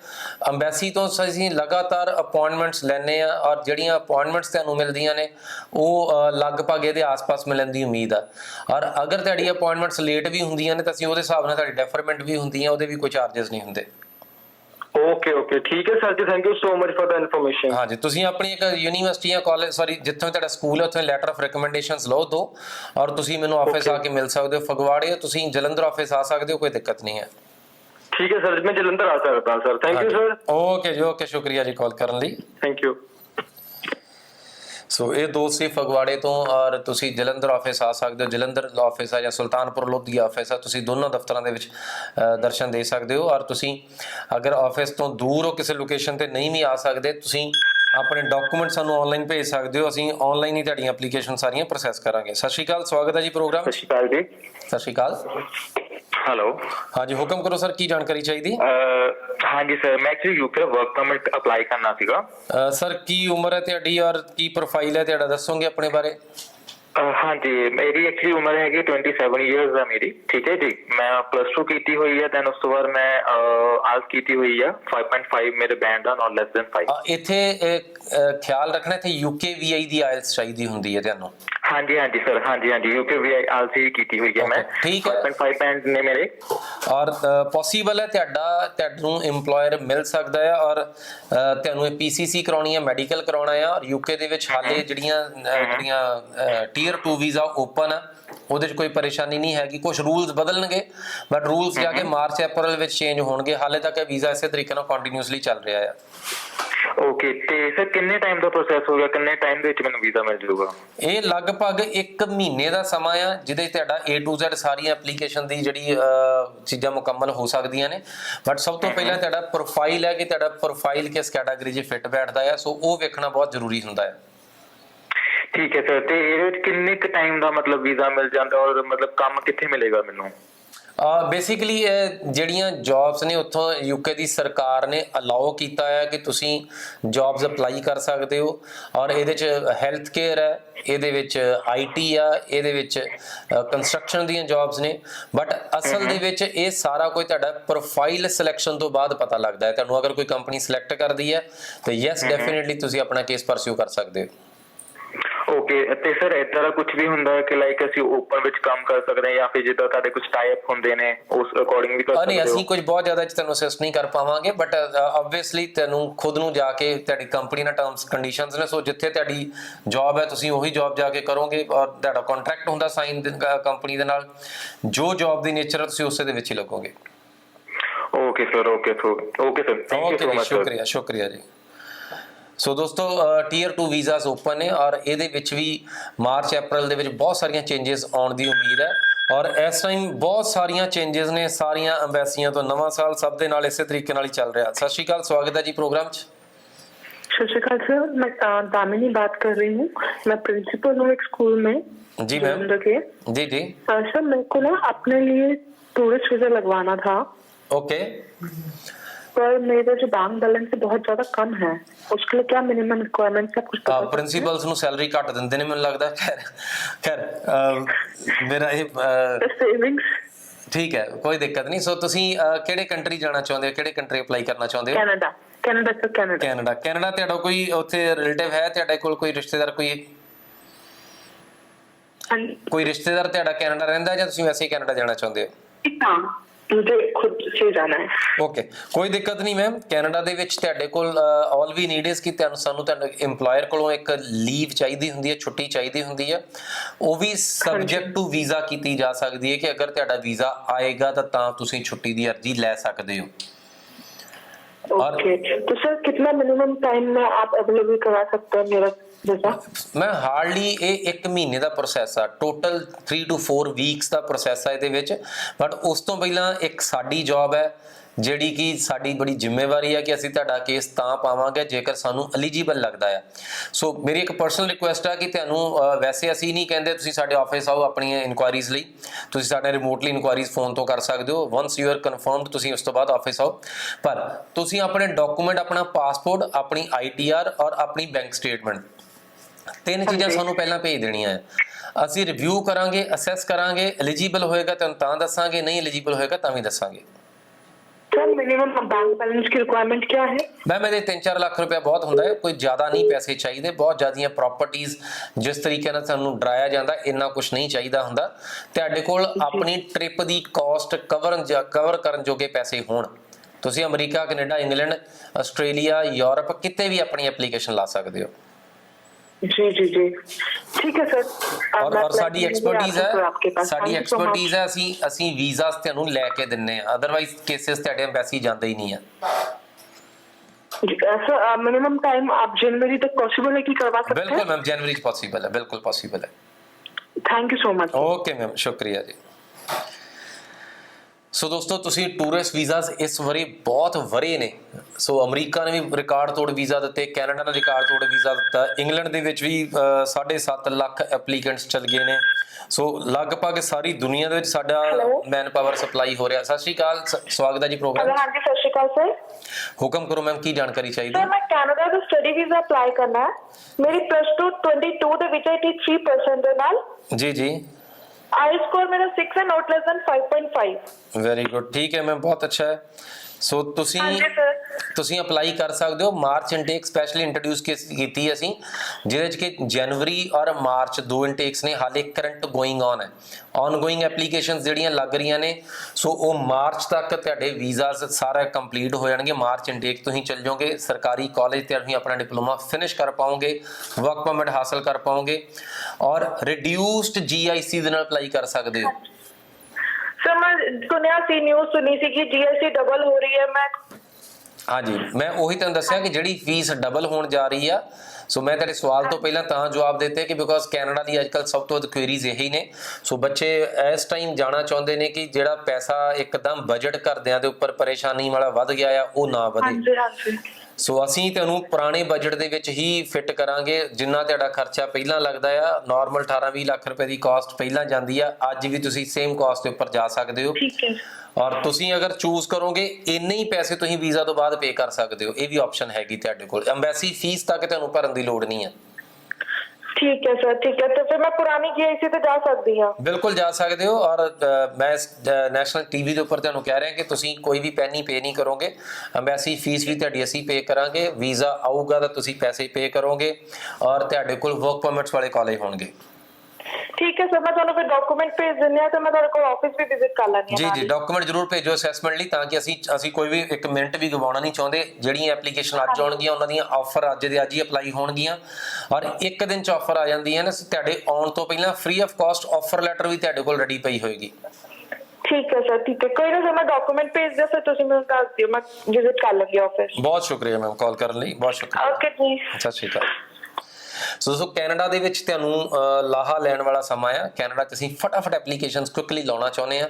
ਅੰਬੈਸੀ ਤੋਂ ਅਸੀਂ ਲਗਾਤਾਰ ਅਪਾਇੰਟਮੈਂਟਸ ਲੈਣੇ ਆ ਔਰ ਜਿਹੜੀਆਂ ਅਪਾਇੰਟਮੈਂਟਸ ਤੁਹਾਨੂੰ ਮਿਲਦੀਆਂ ਨੇ ਉਹ ਲਗਭਗ ਇਹਦੇ ਆਸ-ਪਾਸ ਮਿਲਣ ਦੀ ਉਮੀਦ ਆ। ਔਰ ਅਗਰ ਤੁਹਾਡੀ ਅਪਾਇੰਟਮੈਂਟਸ ਲੇਟ ਵੀ ਹੁੰਦੀਆਂ ਨੇ ਤਾਂ ਅਸੀਂ ਉਹਦੇ ਹਿਸਾਬ ਨਾਲ ਤੁਹਾਡੀ ਡੈਫਰਮੈਂਟ ਵੀ ਹੁੰਦੀ ਆ ਉਹਦੇ ਵੀ ਕੋਈ ਚਾਰजेस ਨਹੀਂ ਹੁੰਦੇ। ਓਕੇ ਓਕੇ ਠੀਕ ਹੈ ਸਰ ਜੀ thank you so much for the information ਹਾਂਜੀ ਤੁਸੀਂ ਆਪਣੀ ਇੱਕ ਯੂਨੀਵਰਸਿਟੀ ਜਾਂ ਕਾਲਜ ਸੌਰੀ ਜਿੱਥੋਂ ਤੁਹਾਡਾ ਸਕੂਲ ਹੈ ਉੱਥੇ ਲੈਟਰ ਆਫ ਰეკਮੈਂਡੇਸ਼ਨਸ ਲਓ ਦੋ ਔਰ ਤੁਸੀਂ ਮੈਨੂੰ ਆਫਿਸ ਆ ਕੇ ਮਿਲ ਸਕਦੇ ਹੋ ਫਗਵਾੜੇ ਤੁਸੀਂ ਜਲੰਧਰ ਆਫਿਸ ਆ ਸਕਦੇ ਹੋ ਕੋਈ ਦਿੱਕਤ ਨਹੀਂ ਹੈ। ਠੀਕ ਹੈ ਸਰ ਮੈਂ ਜਲੰਧਰ ਆ ਸਕਦਾ sir thank you sir okay ਜੀ ਓਕੇ ਸ਼ੁਕਰੀਆ ਜੀ ਕਾਲ ਕਰਨ ਲਈ। ਥੈਂਕ ਯੂ ਸੋ ਇਹ ਦੋ ਸੀ ਫਗਵਾੜੇ ਤੋਂ ਔਰ ਤੁਸੀਂ ਜਲੰਧਰ ਆਫਿਸ ਆ ਸਕਦੇ ਹੋ। ਜਲੰਧਰ ਆਫਿਸ ਆ ਜਾਂ ਸੁਲਤਾਨਪੁਰ ਲੋਧੀ ਆਫਿਸ ਆ ਤੁਸੀਂ ਦੋਨੋਂ ਦਫ਼ਤਰਾਂ ਦੇ ਵਿੱਚ ਦਰਸ਼ਨ ਦੇ ਸਕਦੇ ਹੋ। ਔਰ ਤੁਸੀਂ ਅਗਰ ਆਫਿਸ ਤੋਂ ਦੂਰ ਹੋ ਕਿਸੇ ਲੋਕੇਸ਼ਨ ਤੇ ਨਹੀਂ ਵੀ ਆ ਸਕਦੇ ਤੁਸੀਂ ਆਪਣੇ ਡਾਕੂਮੈਂਟ ਸਾਨੂੰ ਆਨਲਾਈਨ ਭੇਜ ਸਕਦੇ ਹੋ। ਅਸੀਂ ਆਨਲਾਈਨ ਹੀ ਤੁਹਾਡੀਆਂ ਐਪਲੀਕੇਸ਼ਨ ਸਾਰੀਆਂ ਪ੍ਰੋਸੈਸ ਕਰਾਂਗੇ। ਸਤਿ ਸ਼੍ਰੀ ਅਕਾਲ ਸਵਾਗਤ ਹੈ ਜੀ ਪ੍ਰੋਗਰਾਮ ਸਤਿ ਸ਼੍ਰੀ ਅਕਾਲ ਜੀ। ਸਤਿ ਸ਼੍ਰੀ ਅਕਾਲ। ਹੈਲੋ ਹਾਂਜੀ ਹੁਕਮ ਕਰੋ ਸਰ ਕੀ ਜਾਣਕਾਰੀ ਚਾਹੀਦੀ? ਹਾਂਜੀ ਸਰ ਮੈਂ ਐਕਚੁਅਲੀ ਯੂਕੇ ਦਾ ਵਰਕ ਪਰਮਿਟ ਅਪਲਾਈ ਕਰਨਾ ਸੀਗਾ। ਸਰ ਕੀ ਉਮਰ ਹੈ ਤੁਹਾਡੀ ਔਰ ਕੀ ਪ੍ਰੋਫਾਈਲ ਹੈ ਤੁਹਾਡਾ ਦੱਸੋਗੇ ਆਪਣੇ ਬਾਰੇ? ਹਾਂਜੀ ਮੇਰੀ ਐਕਚੁਅਲੀ ਉਮਰ ਹੈਗੀ 27 ਇਅਰਸ ਆ ਮੇਰੀ ਠੀਕ ਹੈ ਜੀ? ਮੈਂ ਪਲੱਸ 2 ਕੀਤੀ ਹੋਈ ਹੈ ਦੈਨ ਉਸ ਤੋਂ ਬਾਅਦ ਮੈਂ ਆਲਸ ਕੀਤੀ ਹੋਈ ਆ 5.5 ਮੇਰੇ ਬੈਂਡ ਦਾ ਨਾਟ ਲੈਸ ਦੈਨ 5 ਅ, ਇੱਥੇ ਖਿਆਲ ਰੱਖਣਾ ਇੱਥੇ ਯੂਕੇ ਵੀਆਈ ਦੀ ਆਇਲਸ ਚਾਹੀਦੀ ਹੁੰਦੀ ਹੈ ਤੁਹਾਨੂੰ। ਹਾਂਜੀ ਹਾਂਜੀ ਸਰ ਹਾਂਜੀ ਹਾਂਜੀ ਯੂਕੇ ਵੀ ਆਲਸੀ ਕੀਤੀ ਹੋਈ ਹੈ ਮੈਂ। ਠੀਕ ਹੈ। 5.5 ਬੈਂਡ ਨੇ ਮੇਰੇ। ਔਰ ਪੋਸੀਬਲ ਹੈ ਤੁਹਾਡਾ ਤੁਹਾਨੂੰ EMPLOYER ਮਿਲ ਸਕਦਾ ਹੈ ਔਰ ਤੁਹਾਨੂੰ ਇਹ PCC ਕਰਾਉਣੀ ਹੈ ਮੈਡੀਕਲ ਕਰਾਉਣਾ ਹੈ ਔਰ UK ਦੇ ਵਿੱਚ ਹਾਲੇ ਜਿਹੜੀਆਂ ਜਿਹੜੀਆਂ ਟੀਅਰ 2 ਵੀਜ਼ਾ ਓਪਨ ਆ ਉਹਦੇ 'ਚ ਕੋਈ ਪਰੇਸ਼ਾਨੀ ਨਹੀਂ ਹੈਗੀ। ਕੁਝ ਰੂਲਸ ਬਦਲਣਗੇ ਬਟ ਰੂਲਸ ਜਾ ਕੇ ਮਾਰਚ ਅਪ੍ਰੈਲ ਵਿੱਚ ਚੇਂਜ ਹੋਣਗੇ। ਹਾਲੇ ਤੱਕ ਇਹ ਵੀਜ਼ਾ ਇਸੇ ਤਰੀਕੇ ਨਾਲ ਕੰਟੀਨਿਊਸਲੀ ਚੱਲ ਰਿਹਾ ਹੈ ਓਕੇ ਤੇ ਸਰ ਕਿੰਨੇ ਟਾਈਮ ਦਾ ਪ੍ਰੋਸੈਸ ਹੋਗਾ ਕਿੰਨੇ ਟਾਈਮ ਦੇ ਵਿੱਚ ਮੈਨੂੰ ਵੀਜ਼ਾ ਮਿਲ ਜਾਊਗਾ? ਇਹ ਲਗਭਗ 1 ਮਹੀਨੇ ਦਾ ਸਮਾਂ ਆ ਜਿਹਦੇ 'ਚ ਤੁਹਾਡਾ A to Z ਸਾਰੀ ਐਪਲੀਕੇਸ਼ਨ ਦੀ ਜਿਹੜੀ ਚੀਜ਼ਾਂ ਮੁਕੰਮਲ ਹੋ ਸਕਦੀਆਂ ਨੇ। ਬਟ ਸਭ ਤੋਂ ਪਹਿਲਾਂ ਤੁਹਾਡਾ ਪ੍ਰੋਫਾਈਲ ਹੈ ਕਿ ਤੁਹਾਡਾ ਪ੍ਰੋਫਾਈਲ ਕਿਸ ਕੈਟਾਗਰੀ 'ਚ ਫਿੱਟ ਬੈਠਦਾ ਹੈ ਸੋ ਉਹ ਵੇਖਣਾ ਬਹੁਤ ਜ਼ਰੂਰੀ ਹੁੰਦਾ ਹੈ। ਠੀਕ ਹੈ ਸਰ ਤੇ ਇਹਦੇ ਵਿੱਚ ਕਿੰਨੇ ਕ ਟਾਈਮ ਦਾ ਮਤਲਬ ਵੀਜ਼ਾ ਮਿਲ ਜਾਂਦਾ ਔਰ ਮਤਲਬ ਕੰਮ ਕਿੱਥੇ ਮਿਲੇਗਾ ਮੈਨੂੰ? ਬੇਸਿਕਲੀ ਜਿਹੜੀਆਂ ਜੌਬਸ ਨੇ ਉੱਥੋਂ ਯੂਕੇ ਦੀ ਸਰਕਾਰ ਨੇ ਅਲਾਉ ਕੀਤਾ ਹੈ ਕਿ ਤੁਸੀਂ ਜੌਬਸ ਅਪਲਾਈ ਕਰ ਸਕਦੇ ਹੋ ਔਰ ਇਹਦੇ 'ਚ ਹੈਲਥ ਕੇਅਰ ਹੈ ਇਹਦੇ ਵਿੱਚ ਆਈਟੀ ਆ ਇਹਦੇ ਵਿੱਚ ਕੰਸਟਰਕਸ਼ਨ ਦੀਆਂ ਜੌਬਸ ਨੇ। ਬਟ ਅਸਲ ਦੇ ਵਿੱਚ ਇਹ ਸਾਰਾ ਕੁਝ ਤੁਹਾਡਾ ਪ੍ਰੋਫਾਈਲ ਸਿਲੈਕਸ਼ਨ ਤੋਂ ਬਾਅਦ ਪਤਾ ਲੱਗਦਾ ਹੈ। ਤੁਹਾਨੂੰ ਅਗਰ ਕੋਈ ਕੰਪਨੀ ਸਿਲੈਕਟ ਕਰਦੀ ਹੈ ਤੇ ਯੈਸ ਡੈਫੀਨਿਟਲੀ ਤੁਸੀਂ ਆਪਣਾ ਕੇਸ ਪਰਸਿਊ ਕਰ ਸਕਦੇ ਹੋ। ਓਕੇ ਤੇ ਸਰ ਇਦਾਂ ਦਾ ਕੁਝ ਵੀ ਹੁੰਦਾ ਕਿ ਲਾਈਕ ਅਸੀਂ ਓਪਨ ਵਿੱਚ ਕੰਮ ਕਰ ਸਕਦੇ ਹਾਂ ਜਾਂ ਫਿਰ ਜਿੱਦਾਂ ਤੁਹਾਡੇ ਕੁਝ ਟਾਈ ਅਪ ਹੁੰਦੇ ਨੇ ਉਸ ਅਕੋਰਡਿੰਗ ਵੀ ਕਰ ਸਕਦੇ ਨਹੀਂ ਹੋ ਅਸੀਂ ਕੁਝ ਬਹੁਤ ਜ਼ਿਆਦਾ ਤੁਹਾਨੂੰ ਅਸਿਸਟ ਨਹੀਂ ਕਰ ਪਾਵਾਂਗੇ ਬਟ ਆਬਵੀਅਸਲੀ ਤੈਨੂੰ ਖੁਦ ਨੂੰ ਜਾ ਕੇ ਤੁਹਾਡੀ ਕੰਪਨੀ ਨਾਲ ਟਰਮਸ ਕੰਡੀਸ਼ਨਸ ਨੇ ਸੋ ਜਿੱਥੇ ਤੁਹਾਡੀ ਜੌਬ ਹੈ ਤੁਸੀਂ ਉਹੀ ਜੌਬ ਜਾ ਕੇ ਕਰੋਗੇ ਔਰ ਤੁਹਾਡਾ ਕੰਟਰੈਕਟ ਹੁੰਦਾ ਸਾਈਨ ਕੰਪਨੀ ਦੇ ਨਾਲ ਜੋ ਜੌਬ ਦੀ ਨੇਚਰ ਹੈ ਤੁਸੀਂ ਉਸੇ ਦੇ ਵਿੱਚ ਹੀ ਲੱਗੋਗੇ। Okay sir okay so okay sir thank you so much ਸ਼ੁਕਰੀਆ ਸ਼ੁਕਰੀਆ ਜੀ। ਸੋ ਦੋਸਤੋ ਟੀਅਰ 2 ਵੀਜ਼ਾਸ ਓਪਨ ਨੇ ਔਰ ਇਹਦੇ ਵਿੱਚ ਵੀ ਮਾਰਚ ਅਪ੍ਰੈਲ ਦੇ ਵਿੱਚ ਬਹੁਤ ਸਾਰੀਆਂ ਚੇਂਜਸ ਆਉਣ ਦੀ ਉਮੀਦ ਹੈ ਔਰ ਇਸ ਟਾਈਮ ਬਹੁਤ ਸਾਰੀਆਂ ਚੇਂਜਸ ਨੇ ਸਾਰੀਆਂ ਐਮਬੈਸੀਆਂ ਤੋਂ ਨਵਾਂ ਸਾਲ ਸਭ ਦੇ ਨਾਲ ਇਸੇ ਤਰੀਕੇ ਨਾਲ ਹੀ ਚੱਲ ਰਿਹਾ ਸਤਿ ਸ਼੍ਰੀ ਅਕਾਲ ਸਵਾਗਤ ਹੈ ਜੀ ਪ੍ਰੋਗਰਾਮ 'ਚ सत श्रीकाल सर मैं अ, दामिनी बात कर रही हूँ मैं प्रिंसिपल हूँ एक स्कूल में जी मैम जलंधर के जी जी अ, सर मेरे को ना अपने लिए टूरिस्ट वीजा लगवाना था ओके पर मेरा जो बैंक बैलेंस है बहुत ज्यादा कम है उसके लिए क्या मिनिमम रिक्वायरमेंट है कुछ बता सकते हैं? ਪ੍ਰਿੰਸੀਪਲਸ ਨੂੰ ਸੈਲਰੀ ਘੱਟ ਦਿੰਦੇ ਨੇ ਮੈਨੂੰ ਲੱਗਦਾ ਖੈਰ ਖੈਰ ਅਹ, ਮੇਰਾ ਇਹ ਅਹ, सेविंग्स ਠੀਕ ਹੈ ਕੋਈ ਦਿੱਕਤ ਨਹੀਂ ਸੋ ਤੁਸੀਂ ਅਹ, ਕਿਹੜੇ ਕੰਟਰੀ ਜਾਣਾ ਚਾਹੁੰਦੇ ਹੋ ਕਿਹੜੇ ਕੰਟਰੀ ਅਪਲਾਈ ਕਰਨਾ ਚਾਹੁੰਦੇ ਹੋ Canada Canada sir Canada Canada Canada ਤੁਹਾਡਾ ਕੋਈ ਉੱਥੇ ਰਿਲੇਟਿਵ ਹੈ ਤੁਹਾਡੇ ਕੋਲ ਕੋਈ ਰਿਸ਼ਤੇਦਾਰ ਕੋਈ हाँ ਕੋਈ ਰਿਸ਼ਤੇਦਾਰ ਤੁਹਾਡਾ ਕੈਨੇਡਾ ਰਹਿੰਦਾ ਹੈ ਜਾਂ ਤੁਸੀਂ ਵੈਸੇ ਹੀ ਕੈਨੇਡਾ ਜਾਣਾ ਚਾਹੁੰਦੇ ਹੋ हाँ, मुझे खुद से जाना है ਓਕੇ ਕੋਈ ਦਿੱਕਤ ਨਹੀਂ ਮੈਮ ਕੈਨੇਡਾ ਦੇ ਵਿੱਚ ਤੁਹਾਡੇ ਕੋਲ ਆਲ ਵੀ ਨੀਡ ਇਸ ਕਿ ਤੁਹਾਨੂੰ ਸਾਨੂੰ ਤੁਹਾਨੂੰ EMPLOYER ਕੋਲੋਂ ਇੱਕ ਲੀਵ ਚਾਹੀਦੀ ਹੁੰਦੀ ਹੈ ਛੁੱਟੀ ਚਾਹੀਦੀ ਹੁੰਦੀ ਹੈ ਉਹ ਵੀ ਸਬਜੈਕਟ ਟੂ ਵੀਜ਼ਾ ਕੀਤੀ ਜਾ ਸਕਦੀ ਹੈ ਕਿ ਅਗਰ ਤੁਹਾਡਾ ਵੀਜ਼ਾ ਆਏਗਾ ਤਾਂ ਤਾਂ ਤੁਸੀਂ ਛੁੱਟੀ ਦੀ ਅਰਜ਼ੀ ਲੈ ਸਕਦੇ ਹੋ और- ओके तो सर कितना मिनिमम टाइम में आप अवेलेबल करा सकते हैं मेरा वीजा ਮੈਂ ਹਾਰਡਲੀ ਇਹ 1 ਮਹੀਨੇ ਦਾ ਪ੍ਰੋਸੈਸ ਆ। ਟੋਟਲ 3 ਟੂ 4 ਵੀਕਸ ਦਾ ਪ੍ਰੋਸੈਸ ਆ ਇਹਦੇ ਵਿੱਚ। ਬਟ ਉਸ ਤੋਂ ਪਹਿਲਾਂ ਇੱਕ ਸਾਡੀ ਜੌਬ ਹੈ, ਜਿਹੜੀ ਕਿ ਸਾਡੀ ਬੜੀ ਜ਼ਿੰਮੇਵਾਰੀ ਹੈ ਕਿ ਅਸੀਂ ਤੁਹਾਡਾ ਕੇਸ ਤਾਂ ਪਾਵਾਂਗੇ, ਜੇਕਰ ਸਾਨੂੰ ਐਲੀਜੀਬਲ ਲੱਗਦਾ ਹੈ। ਸੋ ਮੇਰੀ ਇੱਕ ਪਰਸਨਲ ਰਿਕੁਐਸਟ ਆ ਕਿ ਤੁਹਾਨੂੰ ਵੈਸੇ ਅਸੀਂ ਨਹੀਂ ਕਹਿੰਦੇ ਤੁਸੀਂ ਸਾਡੇ ਆਫਿਸ ਆਓ ਆਪਣੀਆਂ ਇਨਕੁਆਇਰੀਜ਼ ਲਈ। ਤੁਸੀਂ ਸਾਡੇ ਰਿਮੋਟਲੀ ਇਨਕੁਆਇਰੀਜ਼ ਫੋਨ ਤੋਂ ਕਰ ਸਕਦੇ ਹੋ। ਵਾਂਸ ਯੂ ਆਰ ਕਨਫਰਮਡ ਤੁਸੀਂ ਉਸ ਤੋਂ ਬਾਅਦ ਆਫਿਸ ਆਓ। ਪਰ ਤੁਸੀਂ ਆਪਣੇ ਡਾਕੂਮੈਂਟ ਆਪਣਾ ਪਾਸਪੋਰਟ ਆਪਣੀ ਆਈਟੀਆਰ ਔਰ ਆਪਣੀ ਬੈਂਕ ਸਟੇਟਮੈਂਟ ਤਿੰਨ ਚੀਜ਼ਾਂ ਸਾਨੂੰ ਪਹਿਲਾਂ ਭੇਜ ਦੇਣੀਆਂ ਹੈ। ਅਸੀਂ ਰਿਵਿਊ ਕਰਾਂਗੇ ਅਸੈਸ ਕਰਾਂਗੇ ਐਲੀਜੀਬਲ ਹੋਏਗਾ ਤਾਂ ਤਾਂ ਦੱਸਾਂਗੇ ਨਹੀਂ ਐਲੀਜੀਬਲ ਹੋਏਗਾ ਤਾਂ ਵੀ ਦੱਸਾਂਗੇ। ਸਰ ਮਿਨੀਮਮ ਬੈਲੈਂਸ ਦੀ ਰਿਕੁਆਇਰਮੈਂਟ ਕੀ ਹੈ? ਮੈਮ ਇਹਦੇ 3-4 ਲੱਖ ਰੁਪਏ ਬਹੁਤ ਹੁੰਦਾ ਹੈ। ਕੋਈ ਜ਼ਿਆਦਾ ਨਹੀਂ ਪੈਸੇ ਚਾਹੀਦੇ। ਬਹੁਤ ਜ਼ਿਆਦੀਆਂ ਪ੍ਰਾਪਰਟੀਆਂ ਜਿਸ ਤਰੀਕੇ ਨਾਲ ਸਾਨੂੰ ਡਰਾਇਆ ਜਾਂਦਾ ਇੰਨਾ ਕੁਝ ਨਹੀਂ ਚਾਹੀਦਾ ਹੁੰਦਾ। ਤੁਹਾਡੇ ਕੋਲ ਆਪਣੀ ਟ੍ਰਿਪ ਦੀ ਕਾਸਟ ਕਵਰ ਕਵਰ ਕਰਨ ਜੋਗੇ ਪੈਸੇ ਹੋਣ। ਤੁਸੀਂ America Canada England Australia Europe ਕਿਤੇ ਵੀ ਆਪਣੀ ਐਪਲੀਕੇਸ਼ਨ ਲਾ ਸਕਦੇ ਹੋ। जी ਜੀ ਜੀ ਠੀਕ ਹੈ ਸਰ ਔਰ ਔਰ ਸਾਡੀ ਐਕਸਪਰਟੀਜ਼ ਹੈ ਸਾਡੀ ਐਕਸਪਰਟੀਜ਼ ਹੈ ਅਸੀਂ ਅਸੀਂ ਵੀਜ਼ਾਸ ਤੁਹਾਨੂੰ ਲੈ ਕੇ ਦਿੰਨੇ ਆ ਅਦਰਵਾਈਜ਼ ਕੇਸਸ ਤੁਹਾਡੇ ਐਮਬੈਸੀ ਜਾਂਦੇ ਹੀ ਨਹੀਂ ਆ ਸਰ ਮਿਨੀਮਮ ਟਾਈਮ ਆਪ ਜਨਵਰੀ ਤੱਕ ਪੋਸੀਬਲ ਹੈ ਕਿ ਕਰਵਾ ਸਕਦੇ ਹੋ ਬਿਲਕੁਲ ਮੈਮ ਜਨਵਰੀ ਚ ਪੋਸੀਬਲ ਹੈ ਬਿਲਕੁਲ ਪੋਸੀਬਲ ਹੈ thank you so much okay ma'am ਸ਼ੁਕਰੀਆ ਜੀ ਸੋ ਦੋਸਤੋ ਤੁਸੀਂ ਟੂਰਿਸਟ ਵੀਜ਼ਾਸ ਇਸ ਵਾਰੀ ਬਹੁਤ ਵਰੇ ਨੇ। ਸੋ ਅਮਰੀਕਾ ਨੇ ਵੀ ਰਿਕਾਰਡ ਤੋੜ ਵੀਜ਼ਾ ਦਿੱਤੇ ਕੈਨੇਡਾ ਨੇ ਰਿਕਾਰਡ ਤੋੜ ਵੀਜ਼ਾ ਦਿੱਤਾ ਇੰਗਲੈਂਡ ਦੇ ਵਿੱਚ ਵੀ 7.5 ਲੱਖ ਐਪਲੀਕੈਂਟਸ ਚੱਲ ਗਏ ਨੇ। ਸੋ ਲਗਭਗ ਸਾਰੀ ਦੁਨੀਆ ਦੇ ਵਿੱਚ ਸਾਡਾ ਮੈਨ ਪਾਵਰ ਸਪਲਾਈ ਹੋ ਰਿਹਾ। ਸਤਿ ਸ਼੍ਰੀ ਅਕਾਲ ਸਵਾਗਤ ਹੈ ਜੀ ਪ੍ਰੋਗਰਾਮ ਹਾਂ ਜੀ ਸਤਿ ਸ਼੍ਰੀ ਅਕਾਲ ਸਰ ਹੁਕਮ ਕਰੋ ਮੈਮ ਕੀ ਜਾਣਕਾਰੀ ਚਾਹੀਦੀ? ਸਰ ਮੈਂ ਕੈਨੇਡਾ ਦਾ ਸਟੱਡੀ ਵੀਜ਼ਾ ਅਪਲਾਈ ਕਰਨਾ ਹੈ। ਮੇਰੀ ਪਲੱਸ 2 22 ਦੇ ਵਿੱਚ ਆਈ 3% ਦੇ ਨਾਲ। ਜੀ ਜੀ। ਆਈ ਸਕੋਰ ਮੇਰਾ 6 ਹੈ not less than 5.5 very good ਠੀਕ ਹੈ ਮੈਮ ਬਹੁਤ ਅੱਛਾ ਹੈ ਸੋ ਤੁਸੀਂ ਹਾਂਜੀ ਸਰ ਤੁਸੀਂ ਅਪਲਾਈ ਕਰ ਸਕਦੇ ਹੋ। ਮਾਰਚ ਇਨਟੇਕ ਸਪੈਸ਼ਲੀ ਇੰਟਰੋਡਿਊਸ ਕੀਤੀ ਅਸੀਂ, ਜਿਹਦੇ ਚ ਕਿ ਜਨਵਰੀ ਔਰ ਮਾਰਚ ਦੋ ਇਨਟੇਕਸ ਨੇ, ਹਾਲੇ ਕਰੰਟ ਗੋਇੰਗ ਔਨ ਹੈ। ਆਨਗੋਇੰਗ ਐਪਲੀਕੇਸ਼ਨਸ ਜਿਹੜੀਆਂ ਲੱਗ ਰਹੀਆਂ ਨੇ, ਸੋ ਉਹ ਮਾਰਚ ਤੱਕ ਤੁਹਾਡੇ ਵੀਜ਼ਾਸ ਸਾਰਾ ਕੰਪਲੀਟ ਹੋ ਜਾਣਗੇ। ਮਾਰਚ ਇਨਟੇਕ ਤੁਸੀਂ ਚੱਲ ਜਾਓਗੇ, ਸਰਕਾਰੀ ਕਾਲਜ ਤੇ ਤੁਸੀਂ ਆਪਣਾ ਡਿਪਲੋਮਾ ਫਿਨਿਸ਼ ਕਰ ਪਾਓਗੇ ਵਰਕ ਪਰਮਿਟ ਹਾਸਲ ਕਰ ਪਾਓਗੇ, ਔਰ ਰਿਡਿਊਸਡ ਜੀਆਈਸੀ ਦੇ ਨਾਲ ਅਪਲਾਈ ਕਰ ਸਕਦੇ ਹੋ। ਸਰ, ਮੈਂ ਸੁਣਿਆ ਸੀ ਨਿਊਜ਼ ਸੁਣੀ ਸੀ ਕਿ ਜੀਐਸਟੀ ਡਬਲ ਹੋ ਰਹੀ ਹੈ। ਮੈਂ ਹਾਂਜੀ, ਮੈਂ ਉਹੀ ਤੁਹਾਨੂੰ ਦੱਸਿਆ ਕਿ ਜਿਹੜੀ ਫੀਸ ਡਬਲ ਹੋਣ ਜਾ ਰਹੀ ਆ, ਸੋ ਮੈਂ ਤੇਰੇ ਸਵਾਲ ਤੋਂ ਪਹਿਲਾਂ ਤਾਂ ਜਵਾਬ ਦਿੱਤੇ ਕਿ ਬਿਕੋਜ਼ ਕੈਨੇਡਾ ਦੀ ਅੱਜਕੱਲ ਸਭ ਤੋਂ ਵੱਧ ਕੁਐਰੀਜ਼ ਇਹੀ ਨੇ, ਸੋ ਬੱਚੇ ਇਸ ਟਾਈਮ ਜਾਣਾ ਚਾਹੁੰਦੇ ਨੇ ਕਿ ਜਿਹੜਾ ਪੈਸਾ ਇੱਕਦਮ ਬਜਟ ਘਰਦਿਆਂ ਦੇ ਉੱਪਰ ਪਰੇਸ਼ਾਨੀ ਵਾਲਾ ਵੱਧ ਗਿਆ ਆ, ਉਹ ਨਾ ਵਧੇ। ਹਾਂਜੀ ਹਾਂਜੀ। ਸੋ ਅਸੀਂ ਤੁਹਾਨੂੰ ਪੁਰਾਣੇ ਬਜਟ ਦੇ ਵਿੱਚ ਹੀ ਫਿੱਟ ਕਰਾਂਗੇ ਜਿੰਨਾ ਤੁਹਾਡਾ ਖਰਚਾ ਪਹਿਲਾਂ ਲੱਗਦਾ ਆ ਨਾਰਮਲ 18-20 ਲੱਖ ਰੁਪਏ ਦੀ ਕਾਸਟ ਪਹਿਲਾਂ ਜਾਂਦੀ ਆ ਅੱਜ ਵੀ ਤੁਸੀਂ ਸੇਮ ਕਾਸਟ ਦੇ ਉੱਪਰ ਜਾ ਸਕਦੇ ਹੋ। ਠੀਕ ਹੈ। ਔਰ ਤੁਸੀਂ ਅਗਰ ਚੂਜ਼ ਕਰੋਗੇ ਇੰਨੇ ਹੀ ਪੈਸੇ ਤੁਸੀਂ ਵੀਜ਼ਾ ਤੋਂ ਬਾਅਦ ਪੇ ਕਰ ਸਕਦੇ ਹੋ ਇਹ ਵੀ ਆਪਸ਼ਨ ਹੈਗੀ ਤੁਹਾਡੇ ਕੋਲ। ਐਮਬੈਸੀ ਫੀਸ ਤੱਕ ਤੁਹਾਨੂੰ ਭਰਨ ਦੀ ਲੋੜ ਨਹੀਂ ਹੈ ਠੀਕ ਹੈ ਸਰ ਠੀਕ ਹੈ। ਤੇ ਫਿਰ ਮੈਂ ਪੁਰਾਣੀ ਜੀਆਈਸੀ ਤੇ ਜਾ ਸਕਦੀ ਹਾਂ। ਬਿਲਕੁਲ ਜਾ ਸਕਦੇ ਹੋ ਔਰ ਅ, ਮੈਂ ਨੈਸ਼ਨਲ ਟੀਵੀ ਦੇ ਉੱਪਰ ਤੁਹਾਨੂੰ ਕਹਿ ਰਿਹਾ ਕਿ ਤੁਸੀਂ ਕੋਈ ਵੀ ਪੈਨੀ ਪੇ ਨਹੀਂ ਕਰੋਗੇ। ਐਮਬੈਸੀ ਫੀਸ ਵੀ ਤੁਹਾਡੀ ਅਸੀਂ ਪੇ ਕਰਾਂਗੇ। ਵੀਜ਼ਾ ਆਊਗਾ ਤਾਂ ਤੁਸੀਂ ਪੈਸੇ ਪੇ ਕਰੋਗੇ ਔਰ ਤੁਹਾਡੇ ਕੋਲ ਵਰਕ ਪਰਮਿਟਸ ਵਾਲੇ ਕਾਲਜ ਹੋਣਗੇ। ਠੀਕ ਹੈ ਸਰ ਮੈਂ ਤੁਹਾਨੂੰ ਫਿਰ ਡਾਕੂਮੈਂਟ ਭੇਜ ਦਿੰਦੀ ਹਾਂ ਤੇ ਮੈਂ ਤੁਹਾਡੇ ਕੋਲ ਆਫਿਸ ਵੀ ਵਿਜ਼ਿਟ ਕਰ ਲੈਣੀ ਜੀ ਜੀ ਡਾਕੂਮੈਂਟ ਜ਼ਰੂਰ ਭੇਜੋ ਅਸੈਸਮੈਂਟ ਲਈ ਤਾਂ ਕਿ ਅਸੀਂ ਅਸੀਂ ਕੋਈ ਵੀ ਇੱਕ ਮਿੰਟ ਵੀ ਗਵਾਉਣਾ ਨਹੀਂ ਚਾਹੁੰਦੇ। ਜਿਹੜੀਆਂ ਐਪਲੀਕੇਸ਼ਨ ਅੱਜ ਆਉਣਗੀਆਂ ਉਹਨਾਂ ਦੀਆਂ ਆਫਰ ਅੱਜ ਦੇ ਅੱਜ ਹੀ ਅਪਲਾਈ ਹੋਣਗੀਆਂ। ਔਰ ਇੱਕ ਦਿਨ ਚ ਆਫਰ ਆ ਜਾਂਦੀਆਂ ਨੇ ਤੁਹਾਡੇ ਆਉਣ ਤੋਂ ਪਹਿਲਾਂ free of cost offer letter ਵੀ ਤੁਹਾਡੇ ਕੋਲ ਰੈਡੀ ਪਈ ਹੋਏਗੀ। ਠੀਕ ਹੈ ਸਰ ਠੀਕ ਹੈ। ਕੋਈ ਨਾ ਸਰ ਮੈਂ ਡਾਕੂਮੈਂਟ ਭੇਜ ਦਿਓ ਫਿਰ ਤੁਸੀਂ ਮੈਨੂੰ ਦੱਸ ਦਿਓ। ਮੈਂ ਵਿਜ਼ਿਟ ਕਰ ਲਾਂਗੀ ਆਫਿਸ ਬਹੁਤ ਸ਼ੁਕਰੀਆ ਮੈਮ ਕਾਲ ਕਰਨ ਲਈ। ਬਹੁਤ ਸ਼ੁਕਰੀਆ। ਓਕੇ ਜੀ। ਸਤਿ ਸ਼੍ਰੀ ਅਕਾਲ। ਸੋ ਦੋਸਤੋ ਕੈਨੇਡਾ ਦੇ ਵਿੱਚ ਤੁਹਾਨੂੰ ਲਾਹਾ ਲੈਣ ਵਾਲਾ ਸਮਾਂ ਆ। ਕੈਨੇਡਾ 'ਚ ਅਸੀਂ ਫਟਾਫਟ ਐਪਲੀਕੇਸ਼ਨਸ ਕੁਇਕਲੀ ਲਾਉਣਾ ਚਾਹੁੰਦੇ ਆ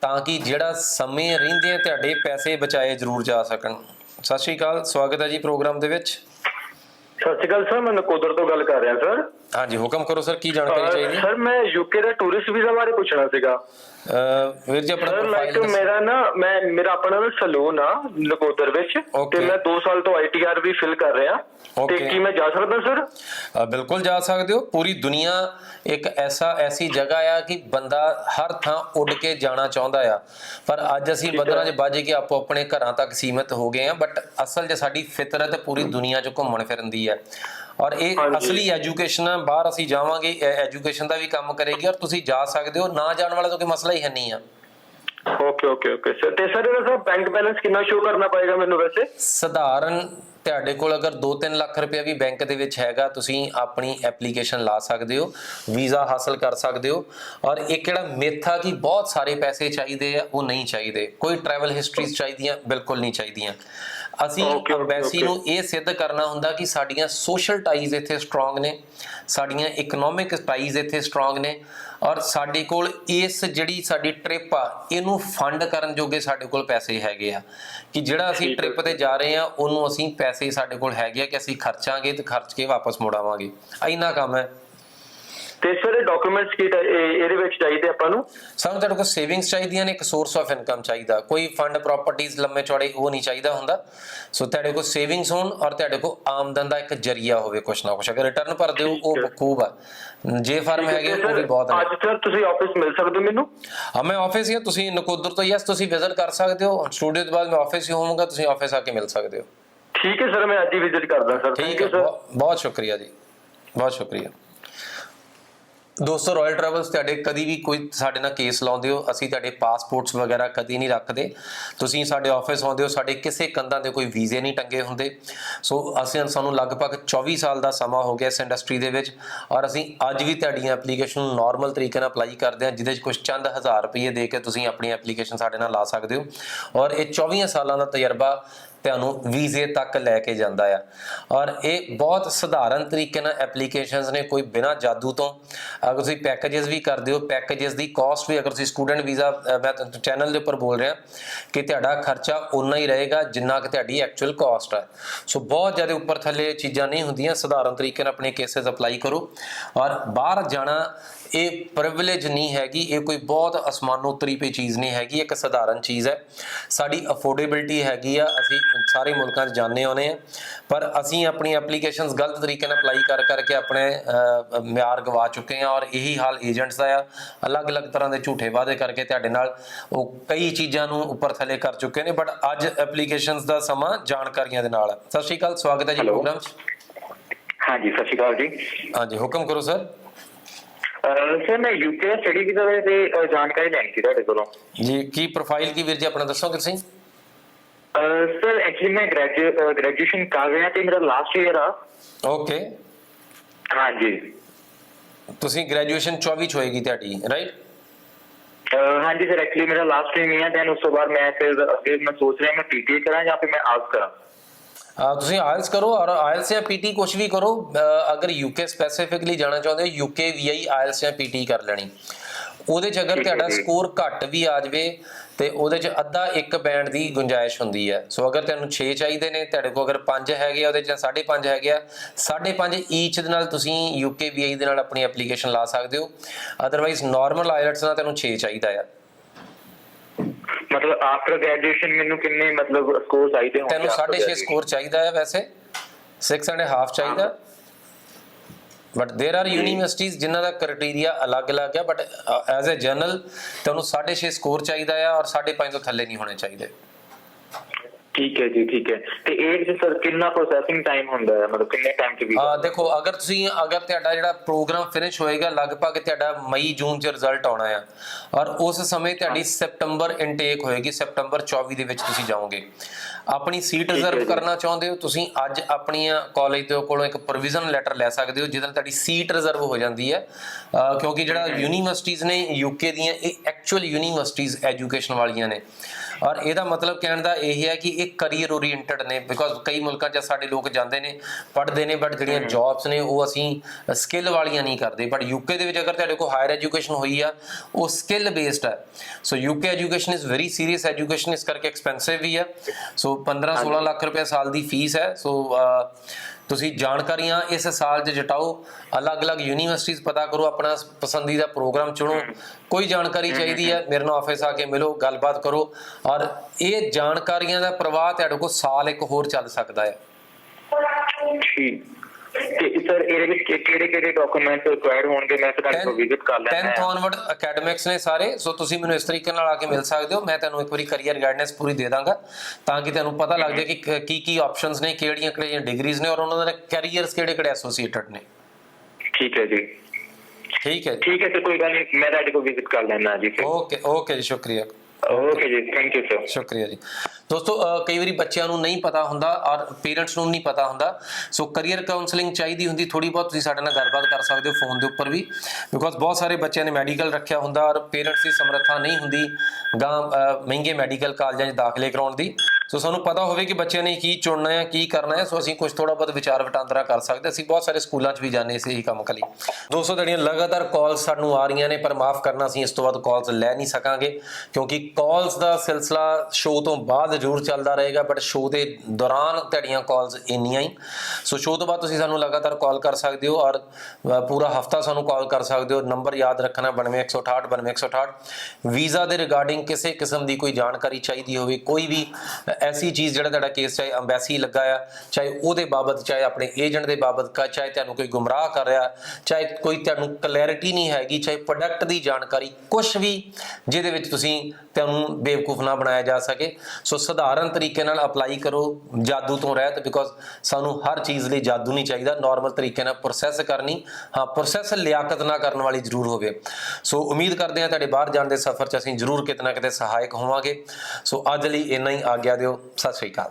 ਤਾਂ ਕਿ ਜਿਹੜਾ ਸਮੇਂ ਰਹਿੰਦੇ ਤੁਹਾਡੇ ਪੈਸੇ ਬਚਾਏ ਜ਼ਰੂਰ ਜਾ ਸਕਣ। ਸਤਿ ਸ਼੍ਰੀ ਅਕਾਲ, ਸਵਾਗਤ ਹੈ ਜੀ ਪ੍ਰੋਗਰਾਮ ਦੇ ਵਿੱਚ। ਸਤਿ ਸ਼੍ਰੀ ਅਕਾਲ ਸਰ, ਮੈਂ ਨਕੋਦਰ ਤੋਂ ਗੱਲ ਕਰ ਰਿਹਾ, ਸਰ। ਹਾਂਜੀ ਹੁਕਮ ਕਰੋ ਸਰ ਕੀ ਜਾਣਕਾਰੀ ਚਾਹੀਦੀ? ਸਰ ਮੈਂ ਯੂਕੇ ਦਾ ਟੂਰਿਸਟ ਵੀਜ਼ਾ ਬਾਰੇ ਪੁੱਛਣਾ ਸੀਗਾ। ਵੀਰ ਜੀ ਆਪਣਾ ਪ੍ਰੋਫਾਈਲ ਮੇਰਾ ਨਾ ਮੈਂ ਮੇਰਾ ਆਪਣਾ ਨਾ ਸਲੂਨ ਆ ਨਕੋਦਰ ਵਿੱਚ. ਤੇ ਮੈਂ 2 ਸਾਲ ਤੋਂ ਆਈਟੀਆਰ ਵੀ ਫਿਲ ਕਰ ਰਿਹਾ। ਤੇ. ਕੀ ਮੈਂ ਜਾ ਸਕਦਾ ਸਰ? ਬਿਲਕੁਲ ਜਾ ਸਕਦੇ ਹੋ। ਪੂਰੀ ਦੁਨੀਆ ਇੱਕ ਐਸਾ ਐਸੀ ਜਗ੍ਹਾ ਆ ਕਿ ਬੰਦਾ ਹਰ ਥਾਂ ਉੱਡ ਕੇ ਜਾਣਾ ਚਾਹੁੰਦਾ ਆ। ਪਰ ਅੱਜ ਅਸੀਂ ਬੱਦਲਾਂ 'ਚ ਵੱਜ ਕੇ ਆਪੋ ਆਪਣੇ ਘਰਾਂ ਤੱਕ ਸੀਮਿਤ ਹੋ ਗਏ ਆ ਬਟ ਅਸਲ 'ਚ ਸਾਡੀ ਫਿਤਰਤ ਪੂਰੀ ਦੁਨੀਆ 'ਚ ਘੁੰਮਣ ਫਿਰਨ ਦੀ ਹੈ ਔਰ ਇਹ। ਅਸਲੀ ਐਜੂਕੇਸ਼ਨ ਬਾਹਰ ਅਸੀਂ ਜਾਵਾਂਗੇ ਐਜੂਕੇਸ਼ਨ ਦਾ ਵੀ ਕੰਮ ਕਰੇਗੀ ਔਰ ਤੁਸੀਂ ਜਾ ਸਕਦੇ ਹੋ ਨਾ ਜਾਣ ਵਾਲਾ ਤਾਂ ਕੋਈ ਮਸਲਾ ਹੀ ਹੈ ਨਹੀਂ ਆ। ਓਕੇ ਓਕੇ ਓਕੇ ਸਰ ਤੇ ਸਰ ਇਹਦਾ ਬੈਂਕ ਬੈਲੈਂਸ ਕਿੰਨਾ ਸ਼ੋ ਕਰਨਾ ਪਏਗਾ ਮੈਨੂੰ ਵੈਸੇ? ਸਧਾਰਨ ਤੁਹਾਡੇ ਕੋਲ ਅਗਰ 2-3 ਲੱਖ ਰੁਪਏ ਵੀ ਬੈਂਕ ਦੇ ਵਿੱਚ ਹੈਗਾ ਤੁਸੀਂ ਆਪਣੀ ਐਪਲੀਕੇਸ਼ਨ ਲਾ ਸਕਦੇ ਹੋ ਵੀਜ਼ਾ ਹਾਸਲ ਕਰ ਸਕਦੇ ਹੋ। ਔਰ ਇੱਕ ਜਿਹੜਾ ਮਿੱਥ ਕਿ ਬਹੁਤ ਸਾਰੇ ਪੈਸੇ ਚਾਹੀਦੇ ਆ ਉਹ ਨਹੀਂ ਚਾਹੀਦੇ। ਕੋਈ ਟਰੈਵਲ ਹਿਸਟਰੀਜ਼ ਚਾਹੀਦੀਆਂ ਬਿਲਕੁਲ ਨਹੀਂ ਚਾਹੀਦੀਆਂ। ਅਸੀਂ ਐਮਬੈਸੀ. ਨੂੰ ਇਹ ਸਿੱਧ ਕਰਨਾ ਹੁੰਦਾ ਕਿ ਸਾਡੀਆਂ ਸੋਸ਼ਲ ਟਾਈਜ਼ ਇੱਥੇ ਸਟਰੋਂਗ ਨੇ ਸਾਡੀਆਂ ਇਕਨੋਮਿਕ ਟਾਈਜ਼ ਇੱਥੇ ਸਟਰੋਂਗ ਨੇ ਔਰ ਸਾਡੇ ਕੋਲ ਇਸ ਜਿਹੜੀ ਸਾਡੀ ਟ੍ਰਿਪ ਆ ਇਹਨੂੰ ਫੰਡ ਕਰਨ ਜੋਗੇ ਸਾਡੇ ਕੋਲ ਪੈਸੇ ਹੈਗੇ ਆ। ਕਿ ਜਿਹੜਾ ਅਸੀਂ ਟ੍ਰਿਪ ਤੇ ਜਾ ਰਹੇ ਆ ਉਹਨੂੰ ਅਸੀਂ ਪੈਸੇ ਸਾਡੇ ਕੋਲ ਹੈਗੇ ਆ ਕਿ ਅਸੀਂ ਖਰਚਾਂਗੇ ਤੇ ਖਰਚ ਕੇ ਵਾਪਸ ਮੋੜਾਵਾਂਗੇ। ਇੰਨਾ ਕੰਮ ਹੈ। ਤੇ ਸਰ ਡਾਕੂਮੈਂਟਸ ਕੀ ਇਹਦੇ ਵਿੱਚ ਚਾਹੀਦੇ ਆਪਾਂ ਨੂੰ? ਸਾਨੂੰ ਤੁਹਾਡੇ ਕੋਲ ਸੇਵਿੰਗਸ ਚਾਹੀਦੀਆਂ ਨੇ ਇੱਕ ਸੋਰਸ ਆਫ ਇਨਕਮ ਚਾਹੀਦਾ। ਕੋਈ ਫੰਡ ਪ੍ਰਾਪਰਟੀਆਂ ਲੰਮੇ ਚੌੜੇ ਉਹ ਨਹੀਂ ਚਾਹੀਦਾ ਹੁੰਦਾ। ਸੋ ਤੁਹਾਡੇ ਕੋਲ ਸੇਵਿੰਗਸ ਹੋਣ ਔਰ ਤੁਹਾਡੇ ਕੋਲ ਆਮਦਨ ਦਾ ਇੱਕ ਜਰੀਆ ਹੋਵੇ ਕੁਛ ਨਾ ਕੁਛ। ਅਗਰ ਰਿਟਰਨ ਭਰਦੇ ਹੋ ਉਹ ਠੀਕ ਹੈ। ਖੂਬ ਆ। ਜੇ ਫਾਰਮ ਹੈਗੇ ਉਹ ਵੀ ਬਹੁਤ ਅੱਜ ਨੇ ਸਰ ਤੁਸੀਂ ਆਫਿਸ ਮਿਲ ਸਕਦੇ ਹੋ ਮੈਨੂੰ? ਹਾਂ ਮੈਂ ਆਫਿਸ ਹੀ ਹਾਂ ਤੁਸੀਂ ਨਕੋਦਰ ਤੋਂ ਯੈਸ ਤੁਸੀਂ ਵਿਜ਼ਿਟ ਕਰ ਸਕਦੇ ਹੋ। ਸਟੂਡੀਓ ਤੋਂ ਬਾਅਦ ਮੈਂ ਆਫਿਸ ਹੀ ਹੋਵਾਂਗਾ ਤੁਸੀਂ ਆਫਿਸ ਆ ਕੇ ਮਿਲ ਸਕਦੇ ਹੋ। ਠੀਕ ਹੈ ਸਰ ਮੈਂ ਅੱਜ ਹੀ ਵਿਜ਼ਿਟ ਕਰਦਾ ਸਰ। ਠੀਕ ਹੈ ਯੂ ਸਰ। ਬਹੁਤ ਬਹੁਤ ਸ਼ੁਕਰੀਆ ਜੀ। ਬਹੁਤ ਸ਼ੁਕਰੀਆ। ਦੋਸਤੋ ਰਾਇਲ ਟਰੈਵਲਸ ਤੁਹਾਡੇ ਕਦੀ ਵੀ ਕੋਈ ਸਾਡੇ ਨਾਲ ਕੇਸ ਲਾਉਂਦੇ ਹੋ, ਅਸੀਂ ਤੁਹਾਡੇ ਪਾਸਪੋਰਟਸ ਵਗੈਰਾ ਕਦੀ ਨਹੀਂ ਰੱਖਦੇ। ਤੁਸੀਂ ਸਾਡੇ ਆਫਿਸ ਆਉਂਦੇ ਹੋ, ਸਾਡੇ ਕਿਸੇ ਕੰਧਾਂ ਤੇ ਕੋਈ ਵੀਜ਼ੇ ਨਹੀਂ ਟੰਗੇ ਹੁੰਦੇ। ਸੋ ਅਸੀਂ ਸਾਨੂੰ ਲਗਭਗ 24 ਸਾਲ ਦਾ ਸਮਾਂ ਹੋ ਗਿਆ ਇਸ ਇੰਡਸਟਰੀ ਦੇ ਵਿੱਚ ਔਰ ਅਸੀਂ ਅੱਜ ਵੀ ਤੁਹਾਡੀਆਂ ਐਪਲੀਕੇਸ਼ਨ ਨੂੰ ਨਾਰਮਲ ਤਰੀਕੇ ਨਾਲ ਅਪਲਾਈ ਕਰਦੇ ਹਾਂ, ਜਿਹਦੇ ਵਿੱਚ ਕੁਝ ਚੰਦ ਹਜ਼ਾਰ ਰੁਪਏ ਦੇ ਕੇ ਤੁਸੀਂ ਆਪਣੀ ਐਪਲੀਕੇਸ਼ਨ ਸਾਡੇ ਨਾਲ ਲਾ ਸਕਦੇ ਹੋ। ਔਰ ਇਹ 24 ਸਾਲਾਂ ਦਾ ਤਜਰਬਾ ਤੁਹਾਨੂੰ ਵੀਜ਼ੇ ਤੱਕ ਲੈ ਕੇ ਜਾਂਦਾ ਆ। ਔਰ ਇਹ ਬਹੁਤ ਸਧਾਰਨ ਤਰੀਕੇ ਨਾਲ ਐਪਲੀਕੇਸ਼ਨਸ ਨੇ ਕੋਈ ਬਿਨਾ ਜਾਦੂ ਤੋਂ। ਅਗਰ ਤੁਸੀਂ ਪੈਕੇजेस ਵੀ ਕਰਦੇ ਹੋ ਪੈਕੇजेस ਦੀ ਕਾਸਟ ਵੀ ਅਗਰ ਤੁਸੀਂ ਸਟੂਡੈਂਟ ਵੀਜ਼ਾ ਮੈਂ ਚੈਨਲ ਦੇ ਉੱਪਰ ਬੋਲ ਰਿਹਾ ਕਿ ਤੁਹਾਡਾ ਖਰਚਾ ਉਨਾ ਹੀ ਰਹੇਗਾ ਜਿੰਨਾ ਕਿ ਤੁਹਾਡੀ ਐਕਚੁਅਲ ਕਾਸਟ ਹੈ। ਸੋ ਬਹੁਤ ਜ਼ਿਆਦਾ ਉੱਪਰ ਥੱਲੇ ਚੀਜ਼ਾਂ ਨਹੀਂ ਹੁੰਦੀਆਂ। ਸਧਾਰਨ ਤਰੀਕੇ ਨਾਲ ਆਪਣੇ ਕੇਸਸ ਅਪਲਾਈ ਕਰੋ। ਔਰ ਬਾਹਰ ਜਾਣਾ ਇਹ ਪ੍ਰਿਵਿਲੇਜ ਨਹੀਂ ਹੈਗੀ ਇਹ ਕੋਈ ਬਹੁਤ ਅਸਮਾਨੋਂ ਉਤਰੀ ਪਈ ਚੀਜ਼ ਨਹੀਂ ਹੈਗੀ ਇੱਕ ਸਧਾਰਨ ਚੀਜ਼ ਹੈ। ਸਾਡੀ ਅਫੋਰਡੇਬਿਲਟੀ ਹੈਗੀ ਆ ਅਸੀਂ ਸਾਰੇ ਮੁਲਕਾਂ 'ਚ ਜਾਣੇ ਆਉਨੇ ਆ ਪਰ ਅਸੀਂ ਆਪਣੀ ਐਪਲੀਕੇਸ਼ਨਸ ਗਲਤ ਤਰੀਕੇ ਨਾਲ ਅਪਲਾਈ ਕਰ ਕਰਕੇ ਆਪਣੇ ਮਿਆਰ ਗਵਾ ਚੁੱਕੇ ਆ ਔਰ ਇਹੀ ਹਾਲ ਏਜੰਟਸ ਦਾ ਆ। ਅਲੱਗ-ਅਲੱਗ ਤਰ੍ਹਾਂ ਦੇ ਝੂਠੇ ਵਾਅਦੇ ਕਰਕੇ ਤੁਹਾਡੇ ਨਾਲ ਉਹ ਕਈ ਚੀਜ਼ਾਂ ਨੂੰ ਉੱਪਰ ਥੱਲੇ ਕਰ ਚੁੱਕੇ ਨੇ ਬਟ ਅੱਜ ਐਪਲੀਕੇਸ਼ਨਸ ਦਾ ਸਮਾਂ ਜਾਣਕਾਰੀਆਂ ਦੇ ਨਾਲ ਸਤਿ ਸ਼੍ਰੀ ਅਕਾਲ ਸਵਾਗਤ ਹੈ ਜੀ. ਪ੍ਰੋਗਰਾਮ 'ਚ। ਹਾਂਜੀ ਸਤਿ ਸ਼੍ਰੀ ਅਕਾਲ ਜੀ। ਹਾਂਜੀ ਹੁਕਮ ਕਰੋ ਸਰ। ਸਰ ਮੈਂ ਯੂਕੇ ਸਟੱਡੀ ਵੀਜ਼ਾ ਬਾਰੇ ਜਾਣਕਾਰੀ ਲੈਣੀ ਸੀ ਤੁਹਾਡੇ ਕੋਲੋਂ। ਜੀ ਕੀ ਪ੍ਰੋਫਾਈਲ ਕੀ ਵੀਰ ਜੀ ਆਪਣਾ ਦੱਸੋਗੇ ਤੁਸੀਂ? ਸਰ ਐਕਚੁਅਲੀ ਮੈਂ ਗ੍ਰੈਜੂਏਸ਼ਨ ਕਰ ਰਿਹਾ ਤੇ ਮੇਰਾ ਲਾਸਟ ਈਅਰ ਆ। ਓਕੇ ਹਾਂਜੀ। ਤੁਸੀਂ ਗ੍ਰੈਜੂਏਸ਼ਨ 24 ਚ ਹੋਏਗੀ ਤੁਹਾਡੀ ਰਾਈਟ ਹਾਂਜੀ ਸਰ ਐਕਚੁਅਲੀ ਮੇਰਾ ਲਾਸਟ ਟਾਈਮ ਹੀ ਹੈ ਦੈਨ ਉਸ ਤੋਂ ਬਾਅਦ ਮੈਂ ਫਿਰ ਅੱਗੇ ਮੈਂ ਸੋਚ ਰਿਹਾ ਮੈਂ ਪੀਟੀਏ ਕਰਾਂ ਜਾਂ ਫਿਰ ਮੈਂ ਆਰਟਸ ਕਰਾਂ। ਤੁਸੀਂ ਆਇਲਸ ਕਰੋ ਔਰ ਆਇਲਸ ਜਾਂ ਪੀਟੀ ਕੁਝ ਵੀ ਕਰੋ ਅਗਰ ਯੂਕੇ ਸਪੈਸੀਫਿਕਲੀ ਜਾਣਾ ਚਾਹੁੰਦੇ ਹੋ ਯੂਕੇ ਵੀਆਈ ਆਇਲਸ ਜਾਂ ਪੀਟੀ ਕਰ ਲੈਣੀ। ਉਹਦੇ ਚ ਅਗਰ ਤੁਹਾਡਾ। ਸਕੋਰ ਘੱਟ ਵੀ ਆ ਜਾਵੇ ਤੇ ਉਹਦੇ ਚ ਅੱਧਾ ਇੱਕ ਬੈਂਡ ਦੀ ਗੁੰਜਾਇਸ਼ ਹੁੰਦੀ ਹੈ। ਸੋ ਅਗਰ ਤੁਹਾਨੂੰ 6 ਚਾਹੀਦੇ ਨੇ ਤੁਹਾਡੇ ਕੋਲ ਅਗਰ 5 ਹੈਗੇ ਆ ਉਹਦੇ ਚ 5.5 ਹੈਗੇ ਆ 5.5 ਈਚ ਦੇ ਨਾਲ ਤੁਸੀਂ ਯੂਕੇ ਵੀਆਈ ਦੇ ਨਾਲ ਆਪਣੀ ਐਪਲੀਕੇਸ਼ਨ ਲਾ ਸਕਦੇ ਹੋ। ਅਦਰਵਾਈਜ਼ ਨਾਰਮਲ ਆਇਲਟਸ ਨਾਲ ਤੁਹਾਨੂੰ 6 ਚਾਹੀਦਾ ਆ। ਮਤਲਬ ਆਫਟਰ ਗ੍ਰੈਜੂਏਸ਼ਨ ਮੈਨੂੰ ਕਿੰਨੇ ਮਤਲਬ ਸਕੋਰ ਚਾਹੀਦੇ ਹੋਣਗੇ ਤੈਨੂੰ after 6.5 graduation? ਸਕੋਰ ਚਾਹੀਦਾ ਹੈ ਵੈਸੇ 6 ਐਂਡ ਹਾਫ ਚਾਹੀਦਾ ਬਟ देयर ਆਰ ਯੂਨੀਵਰਸਿਟੀਜ਼ ਜਿਨ੍ਹਾਂ ਦਾ ਕ੍ਰਾਈਟੇਰੀਆ ਅਲੱਗ-ਅਲੱਗ ਹੈ ਬਟ ਐਜ਼ ਅ ਜਨਰਲ ਤੁਹਾਨੂੰ 6.5 ਸਕੋਰ ਚਾਹੀਦਾ ਹੈ ਔਰ 5.5 ਤੋਂ ਥੱਲੇ ਨਹੀਂ ਹੋਣੇ ਚਾਹੀਦੇ ਠੀਕ ਹੈ ਜੀ ਠੀਕ ਹੈ। ਤੇ ਇਹ ਚ ਸਰ ਕਿੰਨਾ ਪ੍ਰੋਸੈਸਿੰਗ ਟਾਈਮ ਹੁੰਦਾ ਹੈ? ਮਤਲਬ ਕਿੰਨੇ ਟਾਈਮ ਚ ਵੀ ਆ ਦੇਖੋ ਅਗਰ ਤੁਸੀਂ ਅਗਰ ਤੁਹਾਡਾ ਜਿਹੜਾ ਪ੍ਰੋਗਰਾਮ ਫਿਨਿਸ਼ ਹੋਏਗਾ ਲਗਭਗ ਤੁਹਾਡਾ ਮਈ ਜੂਨ ਚ ਰਿਜ਼ਲਟ ਆਉਣਾ ਆ। ਔਰ ਉਸ ਸਮੇਂ ਤੁਹਾਡੀ ਸੈਪਟੰਬਰ ਇਨਟੇਕ ਹੋਏਗੀ ਸੈਪਟੰਬਰ 24 ਦੇ ਵਿੱਚ ਤੁਸੀਂ ਜਾਓਗੇ। ਆਪਣੀ ਸੀਟ ਹੈ ਰਿਜ਼ਰਵ ਜੀ। ਕਰਨਾ ਚਾਹੁੰਦੇ ਹੋ ਤੁਸੀਂ ਅੱਜ ਆਪਣੀਆਂ ਕਾਲਜ ਦੇ ਕੋਲੋਂ ਇੱਕ ਪ੍ਰੋਵੀਜ਼ਨ ਲੈਟਰ ਲੈ ਸਕਦੇ ਹੋ ਜਿਹਦੇ ਨਾਲ ਤੁਹਾਡੀ ਸੀਟ ਰਿਜ਼ਰਵ ਹੋ ਜਾਂਦੀ ਹੈ। ਕਿਉਂਕਿ ਜਿਹੜਾ ਯੂਨੀਵਰਸਿਟੀਜ਼ ਨੇ ਯੂਕੇ ਦੀਆਂ ਇਹ ਐਕਚੁਅਲ ਯੂਨੀਵਰਸਿਟੀਜ਼ ਐਜੂਕੇਸ਼ਨ ਵਾਲੀਆਂ ਨੇ। ਔਰ ਇਹਦਾ ਮਤਲਬ ਕਹਿਣ ਦਾ ਇਹ ਹੈ ਕਿ ਇਹ ਕੈਰੀਅਰ ਓਰੀਐਂਟਡ ਨੇ ਬਿਕੋਜ਼ ਕਈ ਮੁਲਕਾਂ 'ਚ ਸਾਡੇ ਲੋਕ ਜਾਂਦੇ ਨੇ ਪੜ੍ਹਦੇ ਨੇ ਬਟ ਜਿਹੜੀਆਂ ਜੌਬਸ ਨੇ ਉਹ ਅਸੀਂ ਸਕਿੱਲ ਵਾਲੀਆਂ ਨਹੀਂ ਕਰਦੇ। ਬਟ ਯੂਕੇ ਦੇ ਵਿੱਚ ਅਗਰ ਤੁਹਾਡੇ ਕੋਲ ਹਾਇਰ ਐਜੂਕੇਸ਼ਨ ਹੋਈ ਆ ਉਹ ਸਕਿੱਲ ਬੇਸਡ ਹੈ so UK education is very serious education ਇਸ ਕਰਕੇ ਐਕਸਪੈਂਸਿਵ ਵੀ ਹੈ ਸੋ 15 16 ਲੱਖ ਰੁਪਏ ਸਾਲ ਦੀ ਫੀਸ ਹੈ। ਸੋ ਤੁਸੀਂ ਜਾਣਕਾਰੀਆਂ ਇਸ ਸਾਲ 'ਚ ਜਟਾਓ ਅਲੱਗ-ਅਲੱਗ ਯੂਨੀਵਰਸਿਟੀਜ਼ ਪਤਾ ਕਰੋ ਆਪਣਾ ਪਸੰਦੀਦਾ ਪ੍ਰੋਗਰਾਮ ਚੁਣੋ। ਕੋਈ ਜਾਣਕਾਰੀ ਚਾਹੀਦੀ ਹੈ ਮੇਰੇ ਨਾਲ ਆਫਿਸ ਆ ਕੇ ਮਿਲੋ ਗੱਲਬਾਤ ਕਰੋ। ਔਰ ਇਹ ਜਾਣਕਾਰੀਆਂ ਦਾ ਪ੍ਰਵਾਹ ਤੁਹਾਡੇ ਕੋਲ ਸਾਲ ਇੱਕ ਹੋਰ ਚੱਲ ਸਕਦਾ ਹੈ। ਠੀਕ। ਤੇ ਸਰ ਇਹਦੇ ਵਿੱਚ ਕਿਹੜੇ ਕਿਹੜੇ ਡਾਕੂਮੈਂਟ ਰਿਕੁਆਇਰਡ ਹੋਣਗੇ? ਮੈਂ ਤੁਹਾਡੇ ਕੋਲ ਵਿਜ਼ਿਟ ਕਰ ਲੈਣਾ 10th ਹੈ। onward ਅਕੈਡਮਿਕਸ ਨੇ ਸਾਰੇ ਸੋ ਤੁਸੀਂ ਮੈਨੂੰ ਇਸ ਤਰੀਕੇ ਨਾਲ ਆ ਕੇ ਮਿਲ ਸਕਦੇ ਹੋ। ਮੈਂ ਤੁਹਾਨੂੰ ਇੱਕ ਵਾਰੀ ਕੈਰੀਅਰ ਗਾਈਡਨੈਸ ਪੂਰੀ ਦੇ ਦਾਂਗਾ ਤਾਂ ਕਿ ਤੁਹਾਨੂੰ ਪਤਾ ਲੱਗ ਜਾਏ ਕਿ ਕ- ਕੀ ਆਪਸ਼ਨਸ ਨੇ ਕਿਹੜੀਆਂ ਕਿਹੜੀਆਂ ਡਿਗਰੀਜ਼ ਨੇ ਔਰ ਉਹਨਾਂ ਦੇ ਕੈਰੀਅਰਸ ਕਿਹੜੇ ਕਿਹੜੇ ਐਸੋਸੀਏਟਡ ਨੇ। ਠੀਕ ਹੈ ਜੀ। ਠੀਕ ਹੈ ਠੀਕ ਹੈ ਸਰ ਕੋਈ ਗੱਲ ਨਹੀਂ। ਮੈਂ ਤੁਹਾਡੇ ਕੋਲ ਵਿਜ਼ਿਟ ਕਰ ਲੈਣਾ ਜੀ ਫਿਰ। ਓਕੇ ਓਕੇ ਜੀ ਸ਼ੁਕਰੀਆ। ਓਕੇ ਜੀ ਥੈਂਕ ਯੂ ਸਰ ਸ਼ੁਕਰੀਆ ਜੀ। ਦੋਸਤੋ ਕਈ ਵਾਰੀ ਬੱਚਿਆਂ ਨੂੰ ਨਹੀਂ ਪਤਾ ਹੁੰਦਾ, ਔਰ ਪੇਰੈਂਟਸ ਨੂੰ ਨਹੀਂ ਪਤਾ ਹੁੰਦਾ। ਸੋ ਕੈਰੀਅਰ ਕਾਉਂਸਲਿੰਗ ਚਾਹੀਦੀ ਹੁੰਦੀ ਥੋੜੀ ਬਹੁਤ ਤੁਸੀਂ ਸਾਡੇ ਨਾਲ ਗੱਲਬਾਤ ਕਰ ਸਕਦੇ ਹੋ ਫੋਨ ਦੇ ਉੱਪਰ ਵੀ। ਬਿਕੋਜ਼ ਬਹੁਤ ਸਾਰੇ ਬੱਚਿਆਂ ਨੇ ਮੈਡੀਕਲ ਰੱਖਿਆ ਹੁੰਦਾ, ਔਰ ਪੇਰੈਂਟਸ ਦੀ ਸਮਰੱਥਾ ਨਹੀਂ ਹੁੰਦੀ ਗਾਂ ਮਹਿੰਗੇ ਮੈਡੀਕਲ ਕਾਲਜਾਂ 'ਚ ਦਾਖਲੇ ਕਰਾਉਣ ਦੀ। ਸੋ ਸਾਨੂੰ ਪਤਾ ਹੋਵੇ ਕਿ ਬੱਚਿਆਂ ਨੇ ਕੀ ਚੁਣਨਾ ਹੈ, ਕੀ ਕਰਨਾ ਹੈ। ਸੋ ਅਸੀਂ ਕੁਝ ਥੋੜਾ ਬਹੁਤ ਵਿਚਾਰ ਵਟਾਂਦਰਾ ਕਰ ਸਕਦੇ ਅਸੀਂ ਬਹੁਤ ਸਾਰੇ ਸਕੂਲਾਂ 'ਚ ਵੀ ਜਾਂਦੇ ਇਸੇ ਹੀ ਕੰਮ ਕਲੀ। ਦੋਸਤੋ ਜਿਹੜੀਆਂ ਲਗਾਤਾਰ ਕਾਲਸ ਸਾਨੂੰ ਆ ਰਹੀਆਂ ਨੇ, ਪਰ ਮਾਫ ਕਰਨਾ, ਅਸੀਂ ਇਸ ਤੋਂ ਬਾਅਦ ਕਾਲਸ ਲੈ ਨਹੀਂ ਸਕਾਂਗੇ। ਕਿਉਂਕਿ ਕਾਲਸ ਦਾ ਸਿਲਸਿਲਾ ਸ਼ੋਅ ਤੋਂ ਬਾਅਦ ਜ਼ਰੂਰ ਚੱਲਦਾ ਰਹੇਗਾ ਬਟ ਸ਼ੋਅ ਦੇ ਦੌਰਾਨ ਤੁਹਾਡੀਆਂ ਕਾਲਸ ਇੰਨੀਆਂ ਹੀ। ਸੋ ਸ਼ੋਅ ਤੋਂ ਬਾਅਦ ਤੁਸੀਂ ਸਾਨੂੰ ਲਗਾਤਾਰ ਕਾਲ ਕਰ ਸਕਦੇ ਹੋ ਔਰ ਪੂਰਾ ਹਫਤਾ ਸਾਨੂੰ ਕਾਲ ਕਰ ਸਕਦੇ ਹੋ। ਨੰਬਰ ਯਾਦ ਰੱਖਣਾ 92168 92168 ਵੀਜ਼ਾ ਦੇ ਰਿਗਾਰਡਿੰਗ ਕਿਸੇ ਕਿਸਮ ਦੀ ਕੋਈ ਜਾਣਕਾਰੀ ਚਾਹੀਦੀ ਹੋਵੇ, ਕੋਈ ਵੀ ਐਸੀ ਚੀਜ਼ ਜਿਹੜਾ ਤੁਹਾਡਾ ਕੇਸ ਚਾਹੇ ਅੰਬੈਸੀ ਲੱਗਾ ਆ, ਚਾਹੇ ਉਹਦੇ ਬਾਬਤ, ਚਾਹੇ ਆਪਣੇ ਏਜੰਟ ਦੇ ਬਾਬਤ ਕਾ, ਚਾਹੇ ਤੁਹਾਨੂੰ ਕੋਈ ਗੁੰਮਰਾਹ ਕਰ ਰਿਹਾ, ਚਾਹੇ ਕੋਈ ਤੁਹਾਨੂੰ ਕਲੈਰਿਟੀ ਨਹੀਂ ਹੈਗੀ, ਚਾਹੇ ਪ੍ਰੋਡਕਟ ਦੀ ਜਾਣਕਾਰੀ ਕੁਝ ਵੀ, ਜਿਹਦੇ ਵਿੱਚ ਤੁਸੀਂ ਤੁਹਾਨੂੰ ਬੇਵਕੂਫ ਨਾ ਬਣਾਇਆ ਜਾ ਸਕੇ। ਸੋ ਸਧਾਰਨ ਤਰੀਕੇ ਨਾਲ ਅਪਲਾਈ ਕਰੋ, ਜਾਦੂ ਤੋਂ ਰਹਿਤ ਬਿਕੋਜ਼ ਸਾਨੂੰ ਹਰ ਚੀਜ਼ ਲਈ ਜਾਦੂ ਨਹੀਂ ਚਾਹੀਦਾ ਨਾਰਮਲ ਤਰੀਕੇ ਨਾਲ ਪ੍ਰੋਸੈਸ ਕਰਨੀ। ਹਾਂ ਪ੍ਰੋਸੈਸ ਲਿਆਕਤ ਨਾ ਕਰਨ ਵਾਲੀ ਜ਼ਰੂਰ ਹੋਵੇ। ਸੋ ਉਮੀਦ ਕਰਦੇ ਹਾਂ ਤੁਹਾਡੇ ਬਾਹਰ ਜਾਣ ਦੇ ਸਫ਼ਰ 'ਚ ਅਸੀਂ ਜ਼ਰੂਰ ਕਿਤੇ ਨਾ ਕਿਤੇ ਸਹਾਇਕ ਹੋਵਾਂਗੇ। ਸੋ ਅੱਜ ਲਈ ਇੰਨਾ ਹੀ, ਆਗਿਆ ਦਿਓ। ਸਤਿ ਸ਼੍ਰੀ ਅਕਾਲ